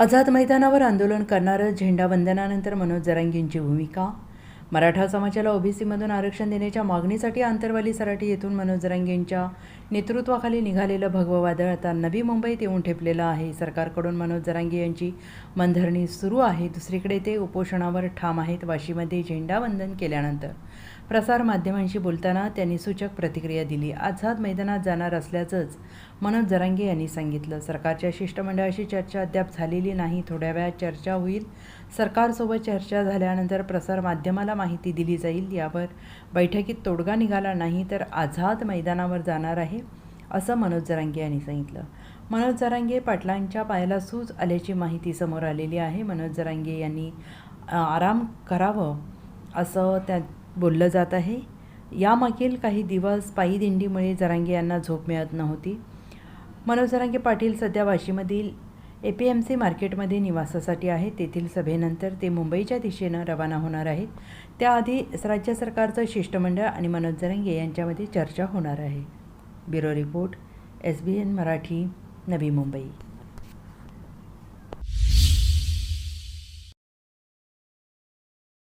आझाद मैदानावर आंदोलन करणारं झेंडावंदनानंतर मनोज जरांगेंची भूमिका. मराठा समाजाला ओबीसीमधून आरक्षण देण्याच्या मागणीसाठी आंतरवाली सराटी येथून मनोज जरांगेंच्या नेतृत्वाखाली निघालेलं भगवं वादळ आता नवी मुंबईत येऊन ठेपलेलं आहे. सरकारकडून मनोज जरांगे यांची मनधरणी सुरू आहे. दुसरीकडे ते उपोषणावर ठाम आहेत. वाशीमध्ये झेंडावंदन केल्यानंतर प्रसारमाध्यमांशी बोलताना त्यांनी सूचक प्रतिक्रिया दिली. आझाद मैदानात जाणार असल्याचंच मनोज जरांगे यांनी सांगितलं. सरकारच्या शिष्टमंडळाशी चर्चा अद्याप झालेली नाही. थोड्या वेळात चर्चा होईल. सरकारसोबत चर्चा झाल्यानंतर प्रसारमाध्यमाला माहिती दिली जाईल. यावर बैठकीत तोडगा निघाला नाही तर आझाद मैदानावर जाणार आहे असं मनोज जरांगे यांनी सांगितलं. मनोज जरांगे पाटलांच्या पायाला सूज आल्याची माहिती समोर आलेली आहे. मनोज जरांगे यांनी आराम करावं असं त्या बोललं जात आहे. यामागील काही दिवस पायी दिंडीमुळे जरांगे यांना झोप मिळत नव्हती. मनोज जरांगे पाटील सध्या वाशीमधील ए पी एम सी मार्केटमध्ये निवासासाठी आहेत. तेथील सभेनंतर ते मुंबईच्या दिशेनं रवाना होणार आहेत. त्याआधी राज्य सरकारचं शिष्टमंडळ आणि मनोज जरांगे यांच्यामध्ये चर्चा होणार आहे. Bureau report S B N Marathi Navi Mumbai.